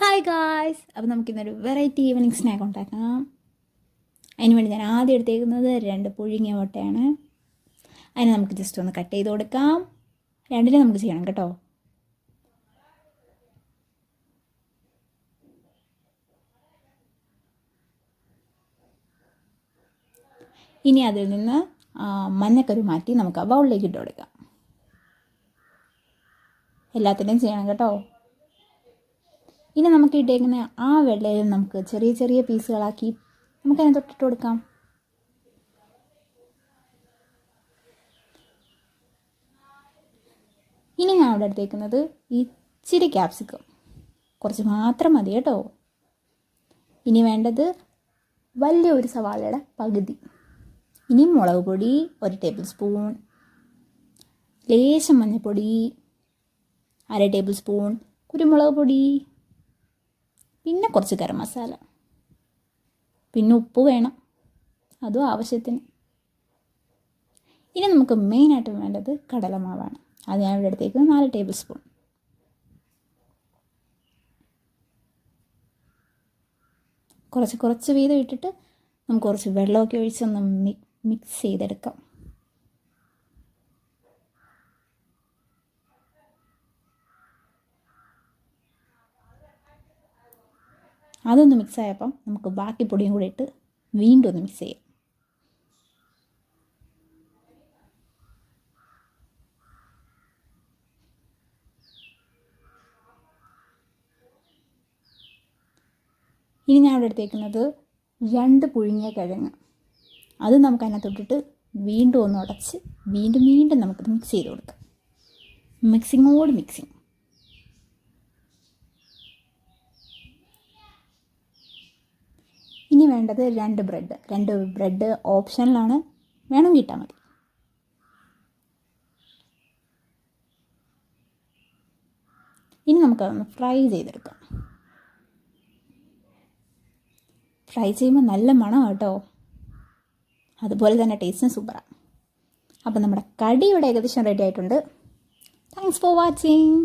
Hi guys അപ്പോൾ നമുക്കിന്നൊരു variety evening snack ഉണ്ടാക്കാം. അതിന് വേണ്ടി ഞാൻ ആദ്യം എടുത്തേക്കുന്നത് രണ്ട് പുഴുങ്ങിയ മുട്ടയാണ്. അതിനെ നമുക്ക് ജസ്റ്റ് ഒന്ന് കട്ട് ചെയ്ത് കൊടുക്കാം. രണ്ടിനും നമുക്ക് ചെയ്യണം കേട്ടോ. ഇനി അതിൽ നിന്ന് മഞ്ഞക്കറി മാറ്റി നമുക്ക് ബൗളിലേക്ക് ഇട്ട് കൊടുക്കാം. എല്ലാത്തിന്റെയും ചെയ്യണം കേട്ടോ. ഇനി നമുക്ക് ഇട്ടേക്കുന്ന ആ വെള്ളയിൽ നമുക്ക് ചെറിയ ചെറിയ പീസുകളാക്കി നമുക്കതിനെ തൊട്ടിട്ട് കൊടുക്കാം. ഇനി ഞാൻ അവിടെ എടുത്തേക്കുന്നത് ഇച്ചിരി ക്യാപ്സിക്കം കുറച്ച് മാത്രം മതി കേട്ടോ. ഇനി വേണ്ടത് വലിയ ഒരു സവാളയുടെ പകുതി. ഇനി മുളക് പൊടി ഒരു ടേബിൾ സ്പൂൺ ലേശം മഞ്ഞൾപ്പൊടി അര ടേബിൾ സ്പൂൺ കുരുമുളക് പൊടി. പിന്നെ കുറച്ച് ഗരം മസാല. പിന്നെ ഉപ്പ് വേണം. അതും ആവശ്യത്തിന്. ഇനി നമുക്ക് മെയിനായിട്ട് വേണ്ടത് കടലമാവാണ്. അത് ഞാൻ ഇവിടെ എടുത്തേക്ക് നാല് ടേബിൾ സ്പൂൺ കുറച്ച് കുറച്ച് വീതം ഇട്ടിട്ട് നമുക്ക് കുറച്ച് വെള്ളമൊക്കെ ഒഴിച്ചൊന്ന് മിക്സ് ചെയ്തെടുക്കാം. അതൊന്ന് മിക്സ് ആയപ്പം നമുക്ക് ബാക്കി പൊടിയും കൂടി ഇട്ട് വീണ്ടും ഒന്ന് മിക്സ് ചെയ്യാം. ഇനി ഞാൻ ഇവിടെ എടുത്തേക്കുന്നത് രണ്ട് പുഴുങ്ങിയ കിഴങ്ങ്. അത് നമുക്ക് അതിനകത്തോട്ടിട്ട് വീണ്ടും ഒന്ന് ഉടച്ച് വീണ്ടും വീണ്ടും നമുക്കത് മിക്സ് ചെയ്ത് കൊടുക്കാം. മിക്സിങ്ങോട് മിക്സിങ് ഇനി വേണ്ടത് രണ്ട് ബ്രെഡ് രണ്ട് ബ്രെഡ് ഓപ്ഷനിലാണ് വേണം കിട്ടാൽ മതി. ഇനി നമുക്കതൊന്ന് ഫ്രൈ ചെയ്തെടുക്കാം. ഫ്രൈ ചെയ്യുമ്പോൾ നല്ല മണം കേട്ടോ അതുപോലെ തന്നെ ടേസ്റ്റും സൂപ്പറാണ് അപ്പോൾ നമ്മുടെ കടി ഇവിടെ ഏകദേശം റെഡി ആയിട്ടുണ്ട്. Thanks for watching